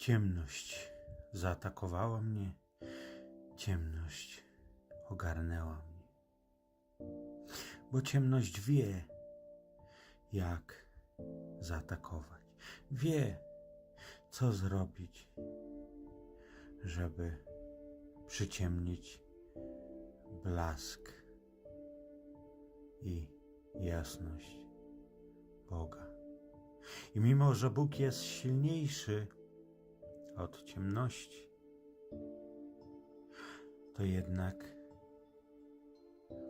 Ciemność zaatakowała mnie, ciemność ogarnęła mnie. Bo ciemność wie, jak zaatakować, wie, co zrobić, żeby przyciemnić blask i jasność Boga. I mimo, że Bóg jest silniejszy od ciemności, to jednak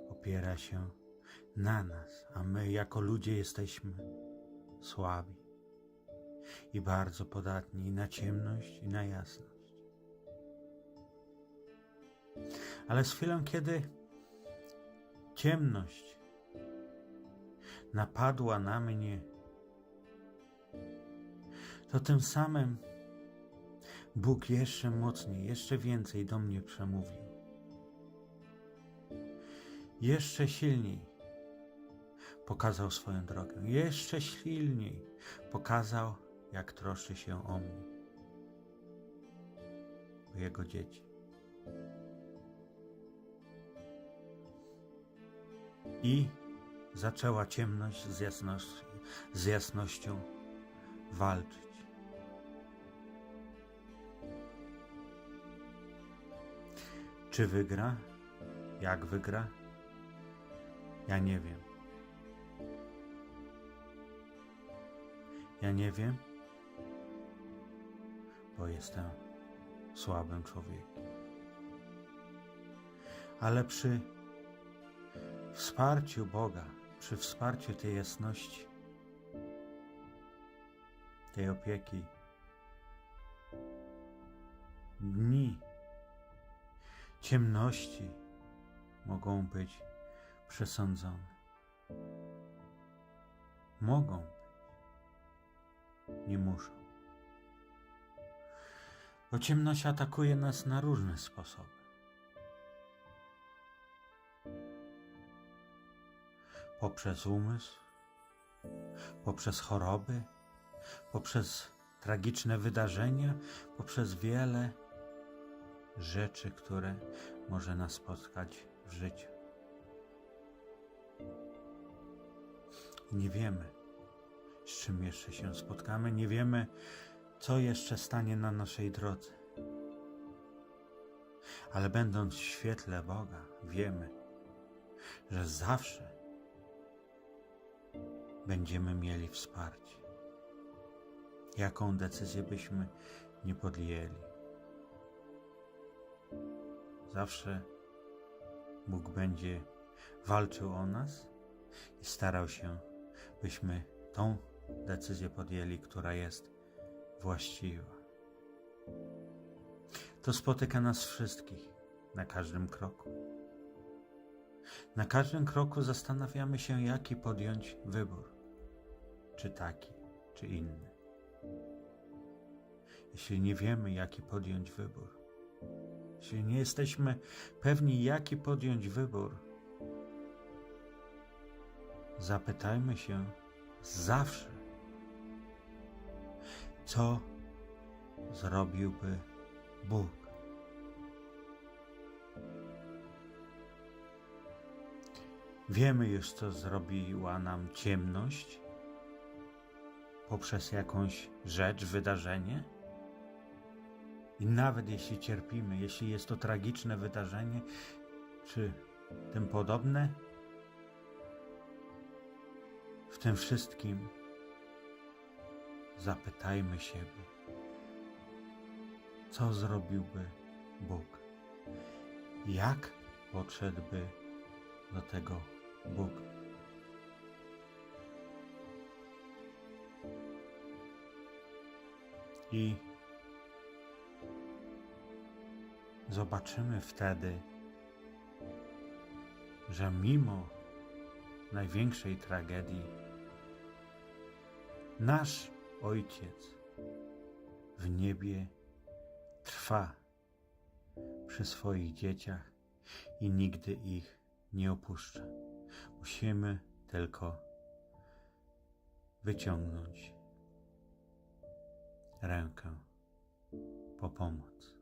opiera się na nas, a my jako ludzie jesteśmy słabi i bardzo podatni i na ciemność, i na jasność. Ale z chwilą, kiedy ciemność napadła na mnie, to tym samym Bóg jeszcze mocniej, jeszcze więcej do mnie przemówił. Jeszcze silniej pokazał swoją drogę. Jeszcze silniej pokazał, jak troszczy się o mnie, o Jego dzieci. I zaczęła ciemność z, jasności, z jasnością walczyć. Czy wygra? Jak wygra? Ja nie wiem. Ja nie wiem, bo jestem słabym człowiekiem. Ale przy wsparciu Boga, przy wsparciu tej jasności, tej opieki, dni ciemności mogą być przesądzone. Mogą być, nie muszą. Bo ciemność atakuje nas na różne sposoby. Poprzez umysł, poprzez choroby, poprzez tragiczne wydarzenia, poprzez wiele rzeczy, które może nas spotkać w życiu. Nie wiemy, z czym jeszcze się spotkamy, nie wiemy, co jeszcze stanie na naszej drodze. Ale będąc w świetle Boga, wiemy, że zawsze będziemy mieli wsparcie. Jaką decyzję byśmy nie podjęli. Zawsze Bóg będzie walczył o nas i starał się, byśmy tą decyzję podjęli, która jest właściwa. To spotyka nas wszystkich na każdym kroku. Na każdym kroku zastanawiamy się, jaki podjąć wybór. Czy taki, czy inny. Jeśli nie wiemy, jaki podjąć wybór, jeśli nie jesteśmy pewni, jaki podjąć wybór, zapytajmy się zawsze, co zrobiłby Bóg. Wiemy już, co zrobiła nam ciemność poprzez jakąś rzecz, wydarzenie. I nawet jeśli cierpimy, jeśli jest to tragiczne wydarzenie, czy tym podobne, w tym wszystkim zapytajmy siebie, co zrobiłby Bóg? Jak podszedłby do tego Bóg? I zobaczymy wtedy, że mimo największej tragedii, nasz Ojciec w niebie trwa przy swoich dzieciach i nigdy ich nie opuszcza. Musimy tylko wyciągnąć rękę po pomoc.